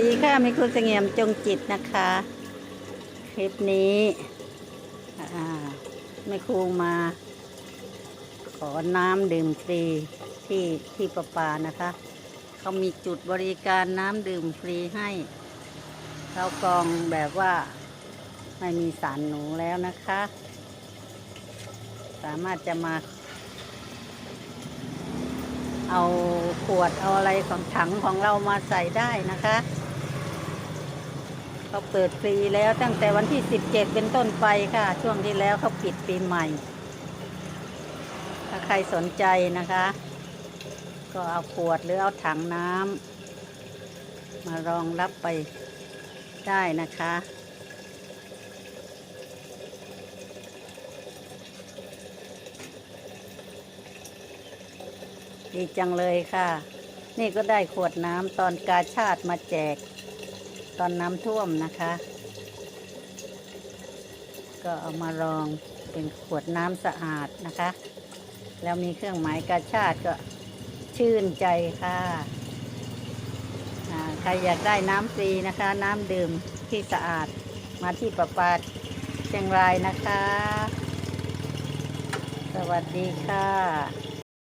ดีค่ะมีคุณเสงี่ยมจงจิตนะคะ คลิปนี้อ่าแม่ครูมา ขอน้ำดื่มฟรีที่ที่ประปานะคะ เขามีจุดบริการน้ำดื่มฟรีให้เรากองแบบว่าไม่มีสารหนูแล้วนะคะ สามารถจะมา เอาขวดเอาอะไรของถังของเรามาใส่ได้นะคะ เขาเปิดฟรีแล้วตั้งแต่วันที่ 17 เป็นต้นไปค่ะ ช่วงที่แล้วเขาปิดปีใหม่ ถ้าใครสนใจนะคะ ก็เอาขวดหรือเอาถังน้ำมารองรับไปได้นะคะดีจังเลยค่ะ นี่ก็ได้ขวดน้ำตอนกาชาติมาแจก ตอนน้ำท่วมนะคะ ก็เอามารองเป็นขวดน้ำสะอาดนะคะ แล้วมีเครื่องหมายกาชาติก็ชื่นใจค่ะใครอยากได้น้ำฟรีนะคะ น้ำดื่มที่สะอาดมาที่ประปาเชียงรายนะคะ สวัสดีค่ะ